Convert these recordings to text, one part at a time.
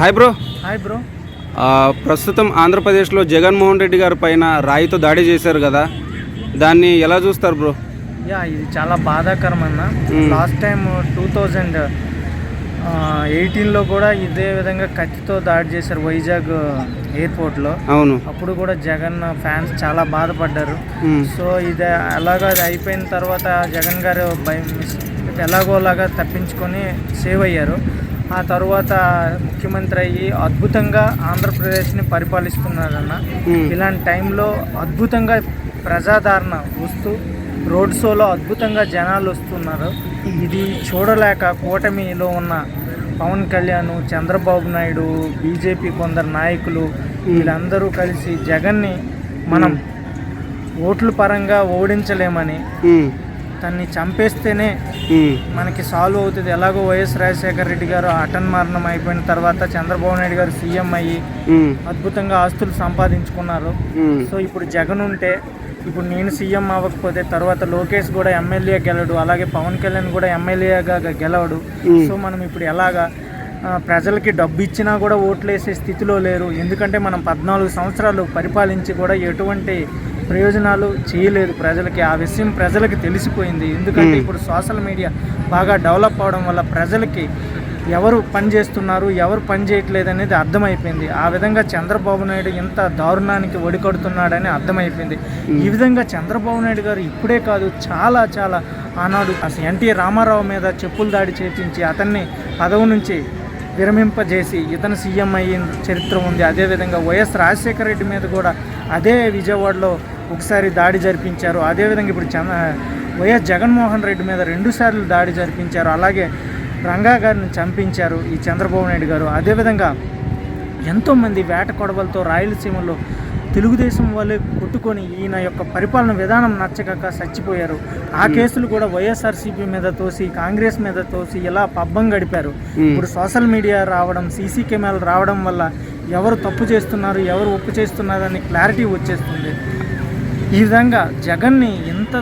Hi bro hi bro ప్రస్తుతం ఆంధ్రప్రదేశ్లో జగన్మోహన్ రెడ్డి గారి పైన రాయితో దాడి చేశారు కదా. దాన్ని ఎలా చూస్తారు బ్రో యా ఇది చాలా బాధాకరం అన్న. మ్మ్. లాస్ట్ టైం టూ థౌజండ్ ఎయిటీన్లో కూడా ఇదే విధంగా కత్తితో దాడి చేశారు వైజాగ్ ఎయిర్పోర్ట్లో. అవును. అప్పుడు కూడా జగన్ ఫ్యాన్స్ చాలా బాధపడ్డారు. ఉమ్, సో ఇది అలాగా అది అయిపోయిన తర్వాత జగన్ గారు భయం ఎలాగోలాగా తప్పించుకొని సేవ్ అయ్యారు. ఆ తర్వాత ముఖ్యమంత్రి అయ్యి అద్భుతంగా ఆంధ్రప్రదేశ్ని పరిపాలిస్తున్నారన్న. ఇలాంటి టైంలో అద్భుతంగా ప్రజాదరణ వస్తూ రోడ్ షోలో అద్భుతంగా జనాలు వస్తున్నారు. ఇది చూడలేక కూటమిలో ఉన్న పవన్ కళ్యాణ్ చంద్రబాబు నాయుడు బీజేపీ కొందరు నాయకులు వీళ్ళందరూ కలిసి జగన్ని మనం ఓట్ల పరంగా ఓడించలేమని తన్ని చంపేస్తేనే మనకి సాల్వ్ అవుతుంది. ఎలాగో వైఎస్ రాజశేఖర రెడ్డి గారు అటన్ మరణం అయిపోయిన తర్వాత చంద్రబాబు నాయుడు గారు సీఎం అయ్యి అద్భుతంగా ఆస్తులు సంపాదించుకున్నారు. సో ఇప్పుడు జగన్ ఉంటే ఇప్పుడు నేను సీఎం అవ్వకపోతే తర్వాత లోకేష్ కూడా ఎమ్మెల్యే గెలడు అలాగే పవన్ కళ్యాణ్ కూడా ఎమ్మెల్యేగా గెలవడు. సో మనం ఇప్పుడు ఎలాగా ప్రజలకి డబ్బు ఇచ్చినా కూడా ఓట్లు వేసే స్థితిలో లేరు. ఎందుకంటే మనం పద్నాలుగు సంవత్సరాలు పరిపాలించి కూడా ఎటువంటి ప్రయోజనాలు చేయలేదు ప్రజలకి. ఆ విషయం ప్రజలకి తెలిసిపోయింది. ఎందుకంటే. ఇప్పుడు సోషల్ మీడియా బాగా డెవలప్ అవడం వల్ల ప్రజలకి ఎవరు పని చేస్తున్నారు ఎవరు పని చేయట్లేదు అనేది అర్థమైపోయింది. ఆ విధంగా చంద్రబాబు నాయుడు ఇంత దారుణానికి ఒడికడుతున్నాడని అర్థమైపోయింది. ఈ విధంగా చంద్రబాబు నాయుడు గారు ఇప్పుడే కాదు చాలా చాలా ఆనాడు అసలు ఎన్టీ రామారావు మీద చెప్పుల దాడి చేపించి అతన్ని పదవి నుంచి విరమింపజేసి ఇతను సీఎం అయిన చరిత్ర ఉంది. అదేవిధంగా వైఎస్ రాజశేఖర రెడ్డి మీద కూడా అదే విజయవాడలో ఒకసారి దాడి జరిపించారు. అదేవిధంగా ఇప్పుడు చంద్ర వైఎస్ జగన్మోహన్ రెడ్డి మీద రెండుసార్లు దాడి జరిపించారు. అలాగే రంగా గారిని చంపించారు ఈ చంద్రబాబు నాయుడు గారు. అదేవిధంగా ఎంతోమంది వేట కొడవలతో రాయలసీమలో తెలుగుదేశం వాళ్ళే కొట్టుకొని ఈయన యొక్క పరిపాలన విధానం నచ్చక చచ్చిపోయారు. ఆ కేసులు కూడా వైఎస్ఆర్సీపీ మీద తోసి కాంగ్రెస్ మీద తోసి ఇలా పబ్బం గడిపారు. ఇప్పుడు సోషల్ మీడియా రావడం సీసీ కెమెరాలు రావడం వల్ల ఎవరు తప్పు చేస్తున్నారు ఎవరు ఒప్పు చేస్తున్నారు అని క్లారిటీ వచ్చేస్తుంది. ఈ విధంగా జగన్ని ఇంత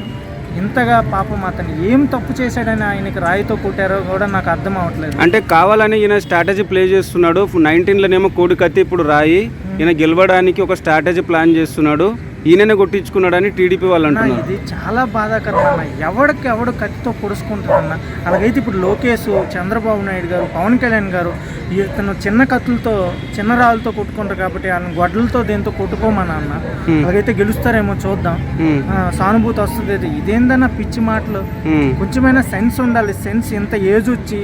ఇంతగా పాపం అతను ఏం తప్పు చేశాడని ఆయనకి రాయితో కొట్టారో కూడా నాకు అర్థం అవ్వట్లేదు అంటే కావాలని ఈయన స్ట్రాటజీ ప్లే చేస్తున్నాడు. నైన్టీన్లోనేమో కోడి కత్తి ఇప్పుడు రాయి. ఈయన గెలవడానికి ఒక స్ట్రాటజీ ప్లాన్ చేస్తున్నాడు. ఈయననే కొట్టించుకున్నాడని టీడీపీ వాళ్ళు అంటున్నారు. ఇది చాలా బాధాకరం అన్న. ఎవడికి ఎవడు కత్తితో పొడుచుకుంటారన్న అలాగైతే ఇప్పుడు లోకేష్ చంద్రబాబు నాయుడు గారు పవన్ కళ్యాణ్ గారు ఇతను చిన్న కత్తులతో చిన్న రాళ్ళతో కొట్టుకుంటారు కాబట్టి ఆయన గొడ్డలతో దేంతో కొట్టుకోమని అన్న. అలాగైతే గెలుస్తారేమో చూద్దాం. సానుభూతి వస్తుంది ఇది. ఇదేందన్న పిచ్చి మాటలు? కొంచెమైనా సెన్స్ ఉండాలి. సెన్స్ ఇంత ఏజ్ వచ్చి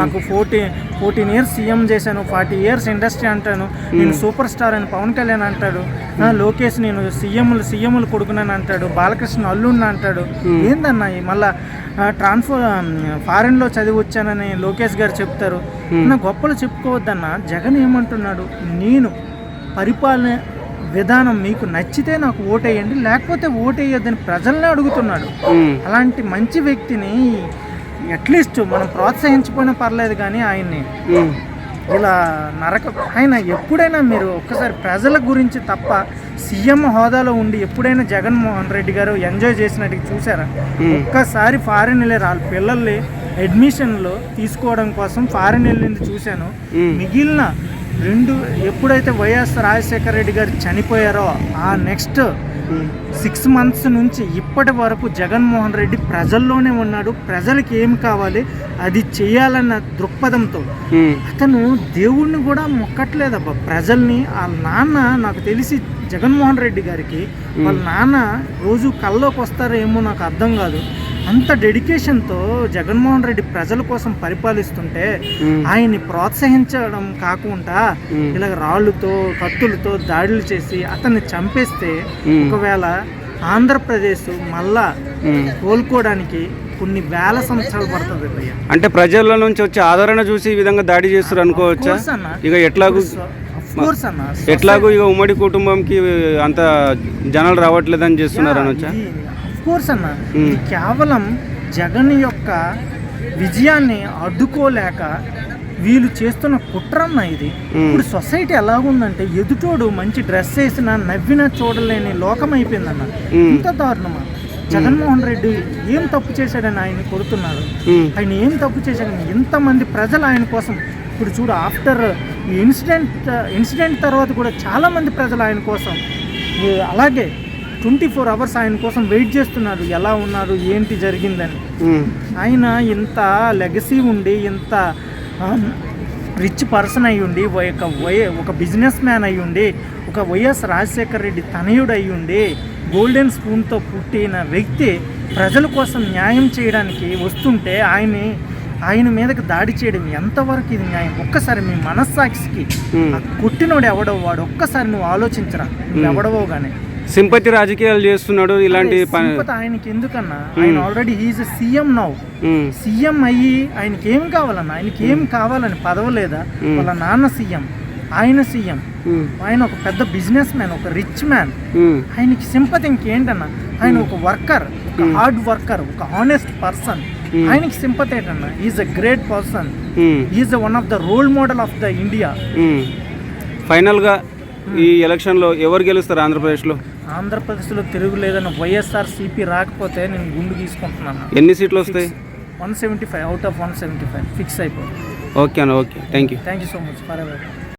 నాకు ఫోర్టీ ఫోర్టీన్ ఇయర్స్ సీఎం చేశాను ఫార్టీ ఇయర్స్ ఇండస్ట్రీ అంటాను. నేను సూపర్ స్టార్ అని పవన్ కళ్యాణ్ అంటాడు. లోకేష్ నేను సీఎంలు సీఎంలు కొడుకునని అంటాడు బాలకృష్ణ అల్లుడిని అంటాడు. ఏందన్నా మళ్ళా ట్రాన్స్ఫర్ ఫారెన్లో చదివి వచ్చానని లోకేష్ గారు చెప్తారు. నా గొప్పలు చెప్పుకోవద్దన్న జగన్ ఏమంటున్నాడు నేను పరిపాలన విధానం మీకు నచ్చితే నాకు ఓటేయండి లేకపోతే ఓటేయొద్దని ప్రజల్నే అడుగుతున్నాడు. అలాంటి మంచి వ్యక్తిని అట్లీస్ట్ మనం ప్రోత్సహించిపోయినా పర్లేదు కానీ ఆయన్ని. ఇలా నరక ఆయన ఎప్పుడైనా మీరు ఒక్కసారి ప్రజల గురించి తప్ప సీఎం హోదాలో ఉండి ఎప్పుడైనా జగన్మోహన్ రెడ్డి గారు ఎంజాయ్ చేసినట్టు చూసారా? ఒక్కసారి ఫారిన్ వెళ్ళారు వాళ్ళ పిల్లల్ని అడ్మిషన్లో తీసుకోవడం కోసం ఫారిన్ వెళ్ళింది చూశాను. మిగిలిన రెండు ఎప్పుడైతే వైఎస్ రాజశేఖర రెడ్డి గారు చనిపోయారో ఆ నెక్స్ట్ సిక్స్ మంత్స్ నుంచి ఇప్పటి వరకు జగన్మోహన్ రెడ్డి ప్రజల్లోనే ఉన్నాడు. ప్రజలకి ఏం కావాలి? అది చేయాలన్న దృక్పథంతో. అతను దేవుణ్ణి కూడా మొక్కట్లేదబ్బా. ప్రజల్ని వాళ్ళ నాన్న నాకు తెలిసి జగన్మోహన్ రెడ్డి గారికి వాళ్ళ నాన్న రోజు కల్లోకి వస్తారో ఏమో నాకు అర్థం కాదు. అంత డెడికేషన్తో జగన్మోహన్ రెడ్డి ప్రజల కోసం పరిపాలిస్తుంటే ఆయన్ని ప్రోత్సహించడం కాకుండా. ఇలా రాళ్ళుతో కత్తులతో దాడులు చేసి అతన్ని చంపేస్తే. ఒకవేళ ఆంధ్రప్రదేశ్ మళ్ళా. కోలుకోవడానికి కొన్ని వేల సంవత్సరాలు పడుతుంది అంటే ప్రజల నుంచి వచ్చే ఆదరణ చూసి ఈ విధంగా దాడి చేస్తారు అనుకోవచ్చా. ఇక ఎట్లాగూ ఎట్లాగూ ఇక ఉమ్మడి కుటుంబంకి అంత జనాలు రావట్లేదని చేస్తున్నారు అనొచ్చా కోర్స్ అన్న. ఇది కేవలం జగన్ యొక్క విజయాన్ని అడ్డుకోలేక వీళ్ళు చేస్తున్న కుట్రన్న ఇది. ఇప్పుడు సొసైటీ ఎలాగుందంటే ఎదుటోడు మంచి డ్రెస్ వేసినా నవ్వినా చూడలేని లోకం అయిపోయిందన్న. ఇంత దారుణమా? జగన్మోహన్ రెడ్డి ఏం తప్పు చేశాడని ఆయన కొడుతున్నారు? ఆయన ఏం తప్పు చేశాడని ఇంతమంది ప్రజలు ఆయన కోసం ఇప్పుడు చూడు ఆఫ్టర్ ఈ ఇన్సిడెంట్ ఇన్సిడెంట్ తర్వాత కూడా చాలామంది ప్రజలు ఆయన కోసం అలాగే ట్వంటీ ఫోర్ అవర్స్ ఆయన కోసం వెయిట్ చేస్తున్నారు. ఎలా ఉన్నారు? ఏంటి జరిగిందని. ఆయన ఇంత లెగసీ ఉండి ఇంత రిచ్ పర్సన్ అయి ఉండి ఒక వై ఒక బిజినెస్ మ్యాన్ అయి ఉండి ఒక వైఎస్ రాజశేఖర రెడ్డి తనయుడు అయి ఉండి గోల్డెన్ స్పూన్తో పుట్టిన వ్యక్తి ప్రజల కోసం న్యాయం చేయడానికి వస్తుంటే ఆయన్ని ఆయన మీదకి దాడి చేయడం ఎంతవరకు ఇది న్యాయం? ఒక్కసారి మీ మనస్సాక్షికి. కొట్టినోడు ఎవడో వాడు ఒక్కసారి నువ్వు ఆలోచించరా? నువ్వు ఎవడవో కానీ సింపతి రాజకీయాలు చేస్తున్నాడు ఇలాంటి పని ఆయనకి ఎందుకన్నా? ఆయన already he's CM now CM అయ్యి ఆయనకి ఏం కావాలన్న ఆయనకి ఏం కావాలని పదవి లేదా. వాళ్ళ నాన్న సీఎం ఆయన సీఎం ఆయన ఒక పెద్ద బిజినెస్ మ్యాన్ ఒక రిచ్ మ్యాన్ ఆయనకి సింపతి ఇంకేంటన్న? ఆయన ఒక వర్కర్ ఒక హార్డ్ వర్కర్ ఒక హానెస్ట్ పర్సన్. ఆయనకి సింపతి ఏంటన్న? Is a great person is one of the role model of the India. ఫైనల్గా ఈ ఎలక్షన్లో ఎవరు గెలుస్తారు ఆంధ్రప్రదేశ్లో? ఆంధ్రప్రదేశ్లో తిరుగులేదని వైఎస్ఆర్ సిపి రాకపోతే నేను గుండు తీసుకుంటున్నాను. ఎన్ని సీట్లు వస్తాయి? One seventy five out of one seventy five fix అయిపోయింది. ఓకే అన్న okay. Thank you thank you so much forever